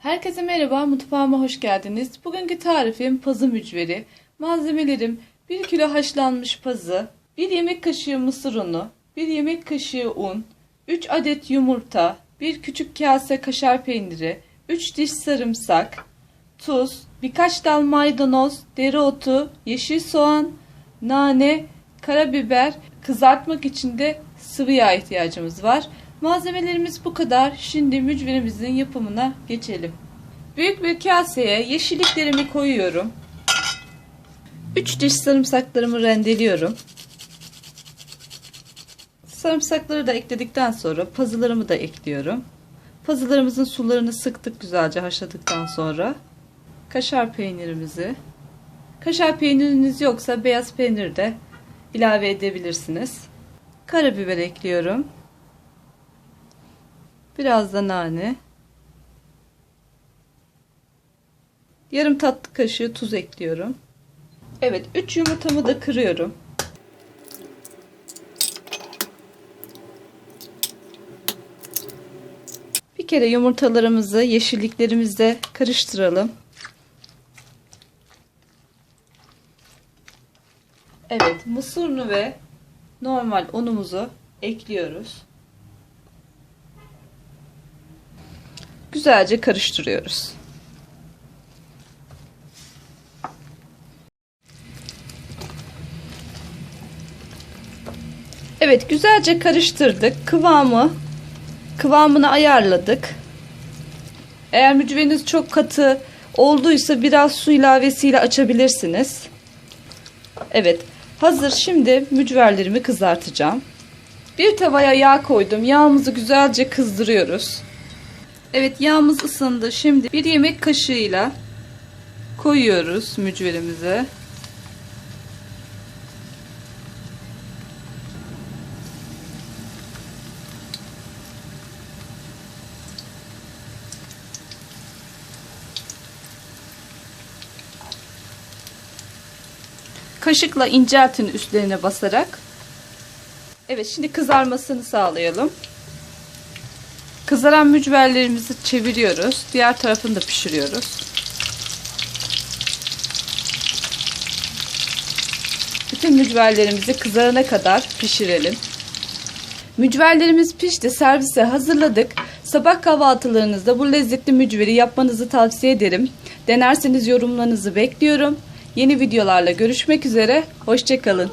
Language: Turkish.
Herkese merhaba, mutfağıma hoş geldiniz. Bugünkü tarifim pazı mücveri. Malzemelerim 1 kilo haşlanmış pazı, 1 yemek kaşığı mısır unu, 1 yemek kaşığı un, 3 adet yumurta, 1 küçük kase kaşar peyniri, 3 diş sarımsak, tuz, birkaç dal maydanoz, dereotu, yeşil soğan, nane, karabiber, kızartmak için de sıvı yağ ihtiyacımız var. Malzemelerimiz bu kadar. Şimdi mücverimizin yapımına geçelim. Büyük bir kaseye yeşilliklerimi koyuyorum. 3 diş sarımsaklarımı rendeliyorum. Sarımsakları da ekledikten sonra pazılarımı da ekliyorum. Pazılarımızın sularını sıktık güzelce haşladıktan sonra. Kaşar peynirimizi. Kaşar peyniriniz yoksa beyaz peynir de ilave edebilirsiniz. Karabiber ekliyorum. Biraz da nane. Yarım tatlı kaşığı tuz ekliyorum. Evet 3 yumurtamı da kırıyorum. Bir kere yumurtalarımızı yeşilliklerimizle karıştıralım. Evet mısır ve normal unumuzu ekliyoruz. Güzelce karıştırıyoruz. Evet güzelce karıştırdık. Kıvamı kıvamını ayarladık. Eğer mücveriniz çok katı olduysa biraz su ilavesiyle açabilirsiniz. Evet hazır şimdi mücverlerimi kızartacağım. Bir tavaya yağ koydum. Yağımızı güzelce kızdırıyoruz. Evet yağımız ısındı. Şimdi bir yemek kaşığıyla koyuyoruz mücverimize. Kaşıkla inceltin üstlerine basarak. Evet şimdi kızarmasını sağlayalım. Kızaran mücverlerimizi çeviriyoruz. Diğer tarafını da pişiriyoruz. Bütün mücverlerimizi kızarana kadar pişirelim. Mücverlerimiz pişti. Servise hazırladık. Sabah kahvaltılarınızda bu lezzetli mücveri yapmanızı tavsiye ederim. Denerseniz yorumlarınızı bekliyorum. Yeni videolarla görüşmek üzere. Hoşçakalın.